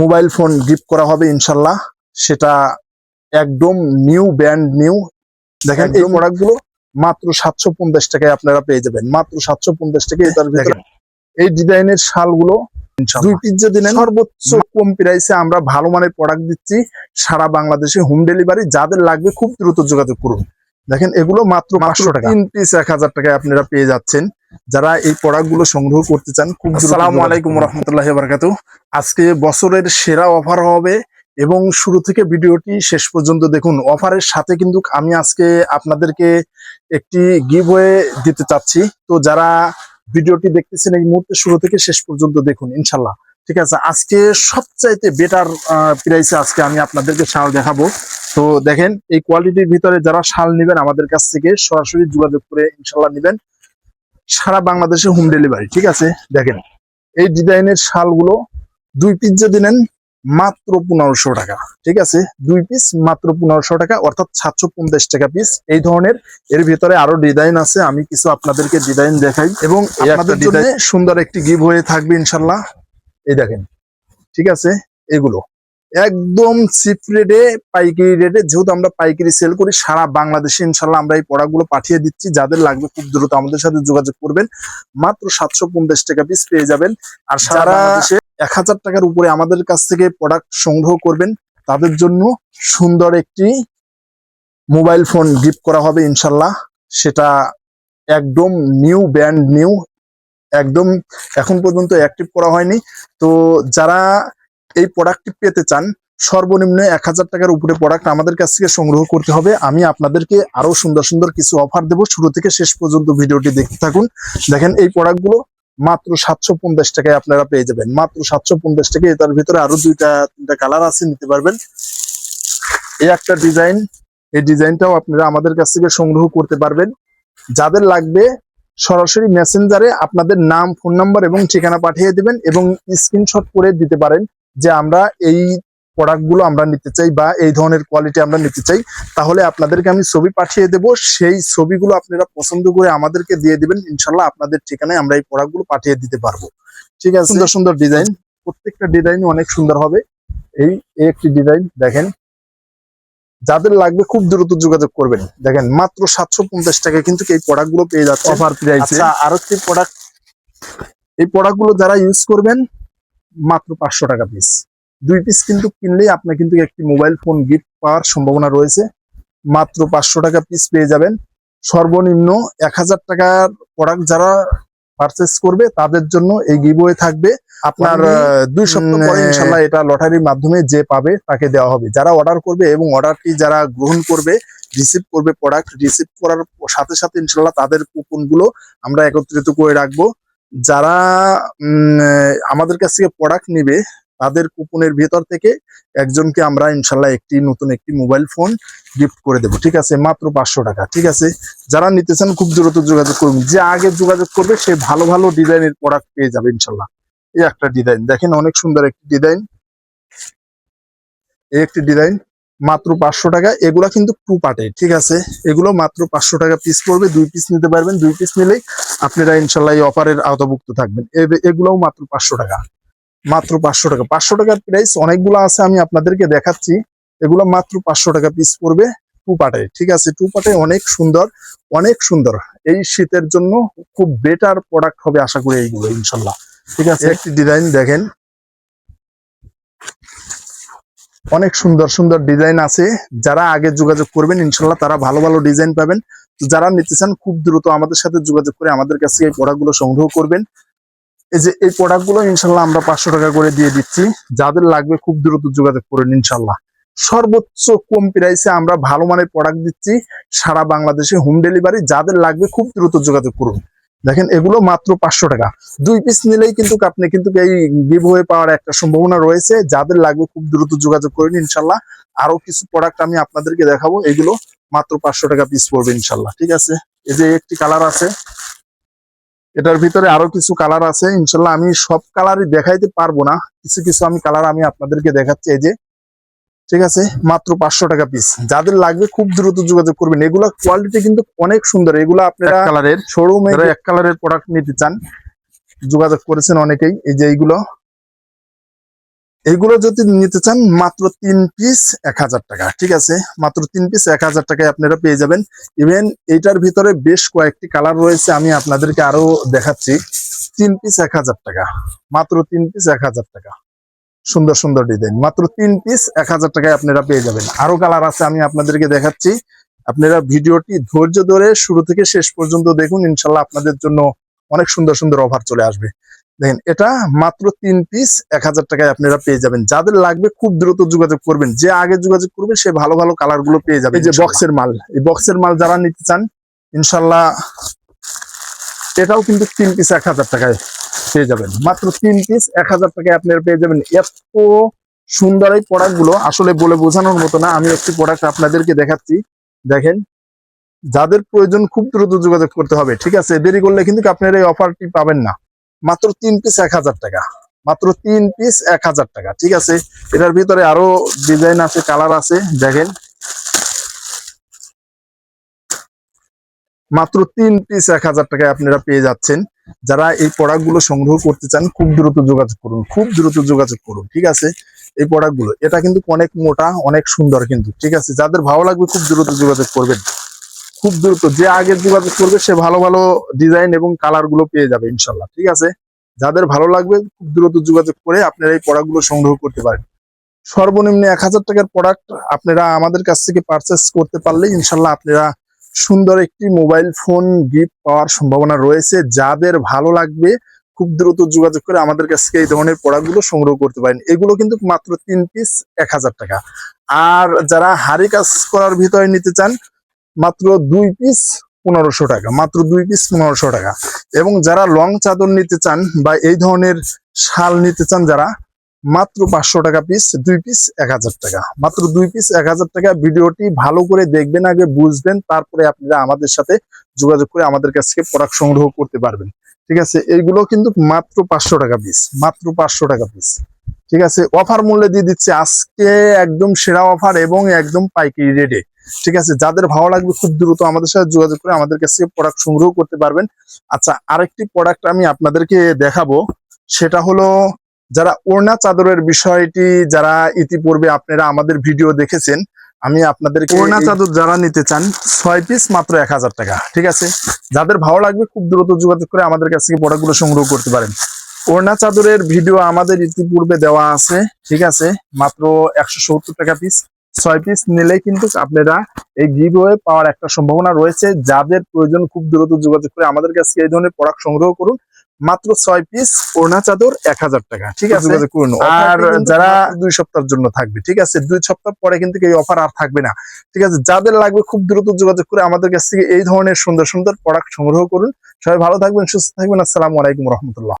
Mobile phone gift করা হবে ইনশাল্লাহ। সেটা একদম নিউ ব্র্যান্ড নিউ। দেখেন এই প্রোডাক্টগুলো মাত্র সাতশো পঞ্চাশ টাকায় আপনারা পেয়ে যাবেন। মাত্র সাতশো পঞ্চাশ টাকায় তার ভিতরে এই ডিজাইনের শালগুলো দুই পিস যদি নেন সর্বোচ্চ কম প্রাইসে আমরা ভালো মানের প্রোডাক্ট দিচ্ছি সারা বাংলাদেশে হোম ডেলিভারি যাদের লাগবে খুব দ্রুত যোগাযোগ করুন। দেখেন এগুলো মাত্র পাঁচশো টাকা। তিন পিস এক হাজার টাকায় আপনারা পেয়ে যাচ্ছেন। যারা এই প্রোডাক্টগুলো সংগ্রহ করতে চান খুব আসসালামু আলাইকুম রহমতুল্লাহ বারকাতু আজকে বছরের সেরা অফার হবে এবং শুরু থেকে ভিডিওটি শেষ পর্যন্ত দেখুন। অফারের সাথে কিন্তু আমি আজকে আপনাদেরকে একটি গিভ দিতে চাচ্ছি। তো যারা ভিডিওটি দেখতেছেন এই মুহূর্তে শুরু থেকে শেষ পর্যন্ত দেখুন ইনশাল্লাহ ঠিক আছে আজকে সবচাইতে বেটার প্রাইসে আজকে আমি আপনাদেরকে শাল দেখাবো। তো দেখেন এই কোয়ালিটির ভিতরে যারা শাল নেবেন আমাদের কাছ থেকে সরাসরি যোগাযোগ করে ইনশাল্লাহ নেবেন। সারা বাংলাদেশে হোম ডেলিভারি ঠিক আছে? দেখেন এই ডিজাইনের শালগুলো দুই পিস যদি নেন মাত্র পনেরোশো টাকা ঠিক আছে? দুই পিস মাত্র পনেরোশো টাকা অর্থাৎ সাতশো পঞ্চাশ টাকা পিস এই ধরনের এর ভিতরে আরও ডিজাইন আছে আমি কিছু আপনাদেরকে ডিজাইন দেখাই। এবং আপনাদের জন্য সুন্দর একটি গিভ হয়ে থাকবে ইনশাল্লাহ। এই দেখেন ঠিক আছে? এগুলো। একদম চিপ রেটে পাইকারি রেটে যেহেতু আমরা পাইকারি সেল করি সারা বাংলাদেশে ইনশাল্লাহ আমরা এই প্রোডাক্টগুলো পাঠিয়ে দিচ্ছি। যাদের লাগবে খুব দ্রুত আমাদের সাথে যোগাযোগ করবেন। মাত্র সাতশো পঞ্চাশ টাকা পিস পেয়ে যাবেন। আর সারা যারা- এক হাজার টাকার উপরে আমাদের কাছ থেকে প্রোডাক্ট সংগ্রহ করবেন তাদের জন্য সুন্দর একটি মোবাইল ফোন গিফট করা হবে ইনশাল্লাহ সেটা একদম নিউ ব্র্যান্ড নিউ একদম এখন পর্যন্ত অ্যাক্টিভ করা হয়নি। তো যারা এই প্রোডাক্টটি পেতে চান, সর্বনিম্ন এক হাজার টাকার উপরে প্রোডাক্ট আমাদের কাছ থেকে সংগ্রহ করতে হবে। আমি আপনাদেরকে আরও সুন্দর সুন্দর কিছু অফার দেবো। শুরু থেকে শেষ পর্যন্ত ভিডিওটি দেখতে থাকুন। দেখেন, এই প্রোডাক্টগুলো মাত্র সাতশো পঞ্চাশ টাকায় আপনারা পেয়ে যাবেন। মাত্র সাতশো পঞ্চাশ টাকায় তার ভিতরে আরও দুইটা, তিনটা কালার আছে, নিতে পারবেন। এই একটা ডিজাইন এই ডিজাইনটাও আপনারা আমাদের কাছ থেকে সংগ্রহ করতে পারবেন। যাদের লাগবে, সরাসরি মেসেঞ্জারে আপনাদের নাম ফোন নাম্বার এবং ঠিকানা পাঠিয়ে দেবেন এবং স্ক্রিনশট করে দিতে পারেন। যে আমরা এই প্রোডাক্টগুলো আমরা নিতে চাই বা এই ধরনের কোয়ালিটি আমরা নিতে চাই তাহলে আপনাদেরকে আমি ছবি পাঠিয়ে দেব। সেই ছবিগুলো আপনারা পছন্দ করে আমাদেরকে দিয়ে দিবেন। ইনশাল্লাহ আপনাদের ঠিকানায় আমরা এই প্রোডাক্টগুলো পাঠিয়ে দিতে পারব। ঠিক আছে? সুন্দর সুন্দর ডিজাইন প্রত্যেকটা ডিজাইন অনেক সুন্দর হবে। এই একটি ডিজাইন দেখেন। যাদের লাগবে খুব দ্রুত যোগাযোগ করবেন। দেখেন মাত্র সাতশো পঞ্চাশ টাকা কিন্তু এই প্রোডাক্টগুলো পেয়ে যাচ্ছে অফার প্রাইসে আর একটি প্রোডাক্ট এই প্রোডাক্টগুলো যারা ইউজ করবেন মাত্র পাঁচশো টাকা পিস দুই পিস কিন্তু কিনলেই আপনার কিন্তু একটি মোবাইল ফোন গিফট পাওয়ার সম্ভাবনা রয়েছে। মাত্র পাঁচশো টাকা পিস পেয়ে যাবেন। সর্বনিম্ন এক হাজার টাকার প্রোডাক্ট যারা পারচেস করবে তাদের জন্য এই গিভওয়ে থাকবে। আপনার দুই সপ্তাহ পরে উম, ইনশাল্লাহ এটা লটারির মাধ্যমে যে পাবে তাকে দেওয়া হবে। যারা অর্ডার করবে এবং অর্ডারটি যারা গ্রহণ করবে রিসিভ করবে প্রোডাক্ট রিসিভ করার সাথে সাথে ইনশাল্লাহ তাদের কুপনগুলো আমরা একত্রিত করে রাখব। যারা আমাদের কাছ থেকে প্রোডাক্ট নিবে, তাদের কুপনের ভেতর থেকে একজনকে আমরা ইনশাল্লাহ একটি নতুন একটি মোবাইল ফোন গিফট করে দেবো। ঠিক আছে? মাত্র পাঁচশো টাকা। ঠিক আছে? যারা নিতে চান, খুব দ্রুত যোগাযোগ করবেন যে আগে যোগাযোগ করবে, সে ভালো ভালো ডিজাইনের প্রোডাক্ট পেয়ে যাবে ইনশাল্লাহ। এই একটা ডিজাইন দেখেন, অনেক সুন্দর একটি ডিজাইন এই একটি ডিজাইন মাত্র পাঁচশো টাকা। এগুলা কিন্তু টু পার্টে ঠিক আছে? এগুলো মাত্র পাঁচশো টাকা পিস পড়বে। দুই পিস নিতে পারবেন। দুই পিস নিলেই আপনারা ইনশাল্লাহ এই অফারের আওতাভুক্ত থাকবেন। এগুলোও মাত্র পাঁচশো টাকা। মাত্র পাঁচশো টাকা। পাঁচশো টাকার প্রাইস অনেকগুলো আছে আমি আপনাদেরকে দেখাচ্ছি। এগুলো মাত্র পাঁচশো টাকা পিস পড়বে টু পার্টে ঠিক আছে? টু পার্টে অনেক সুন্দর অনেক সুন্দর। এই শীতের জন্য খুব বেটার প্রোডাক্ট হবে আশা করি এইগুলো ইনশাল্লাহ। ঠিক আছে? একটি ডিজাইন দেখেন। অনেক সুন্দর সুন্দর ডিজাইন আছে। যারা আগে যোগাযোগ করবেন, ইনশাল্লাহ তারা ভালো ভালো ডিজাইন পাবেন। যারা নিতে চান, খুব দ্রুত আমাদের সাথে যোগাযোগ করে আমাদের কাছে এই প্রোডাক্টগুলো সংগ্রহ করবেন। এই যে, এই প্রোডাক্টগুলো ইনশাল্লাহ আমরা পাঁচশো টাকা করে দিয়ে দিচ্ছি। যাদের লাগবে খুব দ্রুত যোগাযোগ করেন ইনশাল্লাহ। সর্বোচ্চ কম প্রাইসে আমরা ভালো মানের প্রোডাক্ট দিচ্ছি। সারা বাংলাদেশে হোম ডেলিভারি যাদের লাগবে খুব দ্রুত যোগাযোগ করুন। দেখেন, এগুলো মাত্র পাঁচশো টাকা। দুই পিস নিলেই কিন্তু আপনি কিন্তু এই গিভ হয়ে পাওয়ার একটা সম্ভাবনা রয়েছে। যাদের লাগবে খুব দ্রুত যোগাযোগ করুন ইনশাল্লাহ। আরও কিছু প্রোডাক্ট আমি আপনাদেরকে দেখাবো। এগুলো মাত্র পাঁচশো টাকা পিস পড়বে ইনশাল্লাহ, ঠিক আছে? এই যে একটি কালার আছে। এটার ভিতরে আরও কিছু কালার আছে। ইনশাল্লাহ আমি সব কালারই দেখাইতে পারব না। কিছু কিছু আমি কালার আমি আপনাদেরকে দেখাচ্ছি। এই যে ঠিক আছে? মাত্র পাঁচশো টাকা পিস যাদের লাগবে খুব দ্রুত যোগাযোগ করবেন। এগুলা কোয়ালিটি কিন্তু অনেক সুন্দর। এগুলো আপনারা কালারের শোরুমে এক কালারের প্রোডাক্ট নিতে চান যোগাযোগ করেছেন অনেকেই। এই যে এইগুলো। এইগুলো যদি নিতে চান মাত্র তিন পিস এক হাজার টাকা। ঠিক আছে? মাত্র তিন পিস এক হাজার টাকায় আপনারা পেয়ে যাবেন। ইভেন এইটার ভিতরে বেশ কয়েকটি কালার রয়েছে আমি আপনাদেরকে আরও দেখাচ্ছি। তিন পিস এক হাজার টাকা। মাত্র তিন পিস এক হাজার টাকা। সুন্দর সুন্দর ডিজাইন মাত্র তিন পিস এক হাজার টাকায় আপনারা পেয়ে যাবেন। আরও কালার আছে আমি আপনাদেরকে দেখাচ্ছি। আপনারা ভিডিওটি ধৈর্য ধরে শুরু থেকে শেষ পর্যন্ত দেখুন ইনশাল্লাহ আপনাদের জন্য অনেক সুন্দর সুন্দর অফার চলে আসবে। দেখেন এটা মাত্র তিন পিস এক হাজার টাকায় আপনারা পেয়ে যাবেন। যাদের লাগবে খুব দ্রুত যোগাযোগ করবেন। যে আগে যোগাযোগ করবে সে ভালো ভালো কালারগুলো পেয়ে যাবে এই যে বক্সের মাল। এই বক্সের মাল যারা নিতে চান ইনশাল্লাহ এটাও কিন্তু তিন পিস এক হাজার টাকায়। পেয়ে যাবেন। মাত্র তিন পিস এক হাজার টাকায় আপনারা পেয়ে যাবেন। এত সুন্দর এই প্রোডাক্টগুলো আসলে বলে বোঝানোর মতো না, আমি একটি প্রোডাক্ট আপনাদেরকে দেখাচ্ছি। দেখেন, যাদের প্রয়োজন খুব দ্রুত যোগাযোগ করতে হবে, ঠিক আছে? দেরি করলে কিন্তু আপনারা এই অফারটি পাবেন না। মাত্র তিন পিস এক হাজার টাকা। মাত্র তিন পিস এক হাজার টাকা, ঠিক আছে? এটার ভিতরে আরও ডিজাইন আছে কালার আছে, দেখেন। মাত্র তিন পিস এক হাজার টাকায় আপনারা পেয়ে যাচ্ছেন। যারা এই প্রোডাক্টগুলো সংগ্রহ করতে চান, খুব দ্রুত যোগাযোগ করুন, খুব দ্রুত যোগাযোগ করুন, ঠিক আছে? এই প্রোডাক্টগুলো, এটা কিন্তু অনেক মোটা, অনেক সুন্দর কিন্তু, ঠিক আছে? যাদের ভালো লাগবে, খুব দ্রুত যোগাযোগ করবেন। খুব দ্রুত, যে আগে যোগাযোগ করবে, সে ভালো ভালো ডিজাইন এবং কালারগুলো পেয়ে যাবে, ইনশাল্লাহ, ঠিক আছে? যাদের ভালো লাগবে, খুব দ্রুত যোগাযোগ করে আপনারা এই প্রোডাক্টগুলো সংগ্রহ করতে পারেন। সর্বনিম্ন এক হাজার টাকার প্রোডাক্ট আপনারা আমাদের কাছ থেকে পারচেস করতে পারলে, ইনশাল্লাহ আপনারা সুন্দর একটি মোবাইল ফোন গিফট পাওয়ার সম্ভাবনা রয়েছে। যাদের ভালো লাগবে, খুব দ্রুত যোগাযোগ করে আমাদের কাছ থেকে এই ধরনের প্রোডাক্টগুলো সংগ্রহ করতে পারেন। এগুলো কিন্তু মাত্র তিন পিস, এক হাজার টাকা। আর যারা হাড়ি কাজ করার ভিতরে নিতে চান, মাত্র দুই পিস পনেরোশো টাকা, মাত্র দুই পিস পনেরোশো টাকা। এবং যারা লং চাদর নিতে চান বা এই ধরনের শাল নিতে চান, যারা মাত্র পাঁচশো টাকা পিস দুই পিস এক হাজার টাকা। মাত্র দুই পিস এক হাজার টাকা। ভিডিওটি ভালো করে দেখবেন, আগে বুঝবেন, তারপরে আপনারা আমাদের সাথে যোগাযোগ করে আমাদের কাছ থেকে প্রোডাক্ট সংগ্রহ করতে পারবেন। ঠিক আছে? এইগুলো কিন্তু মাত্র পাঁচশো টাকা পিস মাত্র পাঁচশো টাকা পিস ঠিক আছে? অফার মূল্যে দিয়ে দিচ্ছে আজকে একদম সেরা অফার এবং একদম পাইকারি রেটে ঠিক আছে? যাদের ভালো লাগবে, খুব দ্রুত আমাদের সাথে যোগাযোগ করে আমাদের কাছ থেকে প্রোডাক্ট সংগ্রহ করতে পারবেন। আচ্ছা আরেকটি প্রোডাক্ট আমি আপনাদেরকে দেখাবো। সেটা হলো যারা ওড়না চাদরের বিষয়টি যারা ইতিপূর্বে আপনারা আমাদের ভিডিও দেখেছেন আমি আপনাদেরকে ওড়না চাদর যারা নিতে চান ছয় পিস মাত্র এক হাজার টাকা ঠিক আছে? যাদের ভালো লাগবে খুব দ্রুত যোগাযোগ করে আমাদের কাছ থেকে প্রোডাক্টগুলো সংগ্রহ করতে পারেন। ওড়না চাদরের ভিডিও আমাদের ইতিপূর্বে দেওয়া আছে ঠিক আছে? মাত্র একশো সত্তর টাকা পিস ছয় পিস নিলে কিন্তু আপনারা এই গিভওয়ে পাওয়ার একটা সম্ভাবনা রয়েছে। যাদের প্রয়োজন খুব দ্রুত যোগাযোগ করে আমাদের কাছ থেকে এই ধরনের প্রোডাক্ট সংগ্রহ করুন। মাত্র ছয় পিস ওড়না চাদর এক হাজার টাকা ঠিক আছে? আর যারা দুই সপ্তাহের জন্য থাকবে ঠিক আছে? দুই সপ্তাহ পরে কিন্তু এই অফার আর থাকবে না ঠিক আছে? যাদের লাগবে খুব দ্রুত যোগাযোগ করে আমাদের কাছ থেকে এই ধরনের সুন্দর সুন্দর প্রোডাক্ট সংগ্রহ করুন। সবাই ভালো থাকবেন সুস্থ থাকবেন। আসসালামু আলাইকুম রহমতুল্লাহ।